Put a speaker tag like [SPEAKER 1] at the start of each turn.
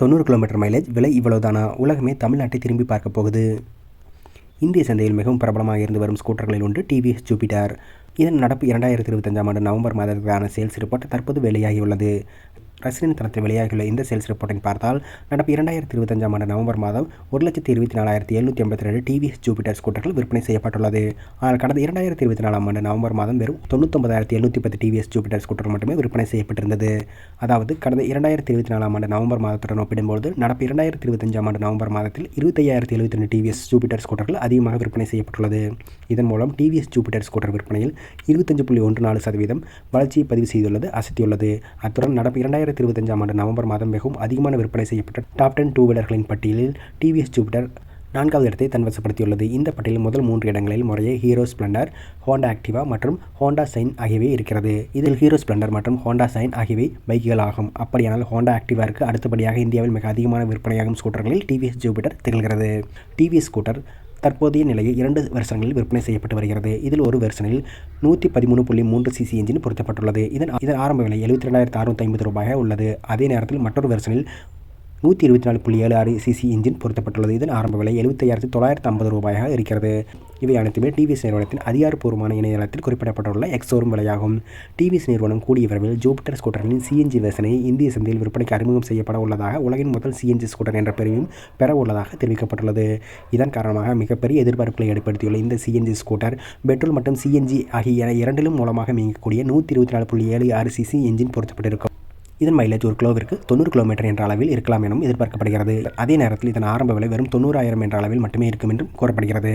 [SPEAKER 1] தொண்ணூறு kilometre mileage விலை இவ்வளவுதானா? உலகமே தமிழ்நாட்டை திரும்பி பார்க்க போகுது. இந்திய சந்தையில் மிகவும் பிரபலமாக இருந்து வரும் ஸ்கூட்டர்களில் ஒன்று டிவிஎஸ் ஜூபிட்டர் இதன் நடப்பு இரண்டாயிரத்தி இருபத்தஞ்சாம் ஆண்டு நவம்பர் மாதத்திற்கான சேல்ஸ் ரிப்போர்ட் தற்போது வெளியாகியுள்ளது ரசிகன் தனத்தில் வெளியாகியுள்ள இந்த சேல்ஸ் ரிப்போர்ட்டின் பார்த்தால் நடப்பு இரண்டாயிரத்தி இருபத்தஞ்சாம் ஆண்டு நவம்பர் மாதம் ஒரு லட்சத்தி இருபத்தி நாலாயிரத்தி எழுநூற்றி ஐம்பத்தி ரெண்டு டிவிஎஸ் ஜூபிட்டர் ஸ்கூட்டர்கள் விற்பனை செய்யப்பட்டுள்ளது. ஆனால் கடந்த இரண்டாயிரத்தி இருபத்தி நாலாம் ஆண்டு நவம்பர் மாதம் வெறும் தொண்ணூத்தொன்பதாயிரத்தி எழுநூற்றி பத்து டிவிஎஸ் ஜூபிட்டர் ஸ்கூட்டர் மட்டுமே விற்பனை செய்யப்பட்டிருந்தது. அதாவது கடந்த இரண்டாயிரத்தி இருபத்தி நாலாம் ஆண்டு நவம்பர் மாதத்துடன் ஒப்பிடும்போது நடப்பு இரண்டாயிரத்தி இருபத்தஞ்சாம் ஆண்டு நவம்பர் மாதத்தில் இருபத்தையாயிரத்தி எழுபத்தி ரெண்டு டிவிஎஸ் ஜூபிட்டர் ஸ்கூட்டர்கள் அதிகமாக விற்பனை செய்யப்பட்டுள்ளது. இதன் மூலம் டிவிஎஸ் ஜூபிட்டர் ஸ்கூட்டர் விற்பனையில் இருபத்தஞ்சு புள்ளி ஒன்று நாலு சதவீதம் வளர்ச்சியை பதிவு செய்துள்ளது அசத்தியுள்ளது. அத்துடன் நடப்பு இரண்டாயிரத்தி இருபத்தஞ்சாம் ஆண்டு நவம்பர் மாதம் மிகவும் அதிகமான விற்பனை செய்யப்பட்ட டாப் டென் டூ வீலர்களின் பட்டியலில் டிவிஎஸ் ஜூபிட்டர் நான்காவது இடத்தை தன்வசப்படுத்தியுள்ளது. இந்த பட்டியலில் முதல் மூன்று இடங்களில் முறையே ஹீரோ ஸ்ப்ளெண்டர் ஹோண்டா ஆக்டிவா மற்றும் ஹோண்டா சைன் ஆகியவை இருக்கிறது. இதில் ஹீரோ ஸ்ப்ளெண்டர் மற்றும் ஹோண்டா சைன் ஆகியவை பைக்குகள் ஆகும். அப்படியானால் ஹோண்டா ஆக்டிவாருக்கு அடுத்தபடியாக இந்தியாவில் மிக அதிகமான விற்பனையாகும் ஸ்கூட்டர்களில் டிவிஎஸ் ஜூபிட்டர் திகழ்கிறது. டிவிஎஸ் ஸ்கூட்டர் தற்போதைய நிலையில் இரண்டு வருஷங்களில் விற்பனை செய்யப்பட்டு வருகிறது. இதில் ஒரு வெர்ஷனில் நூற்றி பதிமூணு புள்ளி மூன்று சிசி என்ஜின் பொருத்தப்பட்டுள்ளது. இதன் இதன் ஆரம்ப விலை எழுபத்தி ரெண்டாயிரத்து அறுநூற்றி ஐம்பது ரூபாயாக உள்ளது. அதே நேரத்தில் மற்றொரு வெர்ஷனில் நூற்றி இருபத்தி நாலு புள்ளி ஏழு ஆறு சிசி இன்ஜின் பொருத்தப்பட்டுள்ளது. இதன் ஆரம்ப விலை எழுபத்தையாயிரத்தி தொள்ளாயிரத்து ஐம்பது ரூபாயாக இருக்கிறது. இவை அனைத்துமே டிவிஎஸ் நிறுவனத்தின் அதிகாரப்பூர்வமான இணையதளத்தில் குறிப்பிடப்பட்டுள்ள எக்ஸோரும் விலையாகும். டிவிஎஸ் நிறுவனம் கூடிய விரைவில் ஜூபிட்டர் ஸ்கூட்டர்களின் சிஎன்ஜி வெர்ஷனை இந்திய சந்தையில் விற்பனைக்கு அறிமுகம் செய்யப்பட உள்ளதாக உலகின் முதல் சிஎன்ஜி ஸ்கூட்டர் என்ற பெருமையும் பெற உள்ளதாக தெரிவிக்கப்பட்டுள்ளது. இதன் காரணமாக மிகப்பெரிய எதிர்பார்ப்புகளை ஏற்படுத்தியுள்ள இந்த சிஎன்ஜி ஸ்கூட்டர் பெட்ரோல் மற்றும் சிஎன்ஜி ஆகிய இரண்டிலும் மூலமாக இயங்கக்கூடிய நூற்றி இருபத்தி நாலு புள்ளி ஏழு ஆறு சிசி என்ஜின் பொருத்தப்பட்டிருக்கும். இதன் மைலேஜ் ஒரு கிலோவிற்கு தொண்ணூறு கிலோமீட்டர் என்ற அளவில் இருக்கலாம் எனவும் எதிர்பார்க்கப்படுகிறது. அதே நேரத்தில் இதன் ஆரம்ப விலை வெறும் தொண்ணூறாயிரம் என்ற அளவில் மட்டுமே இருக்கும் என்றும் கூறப்படுகிறது.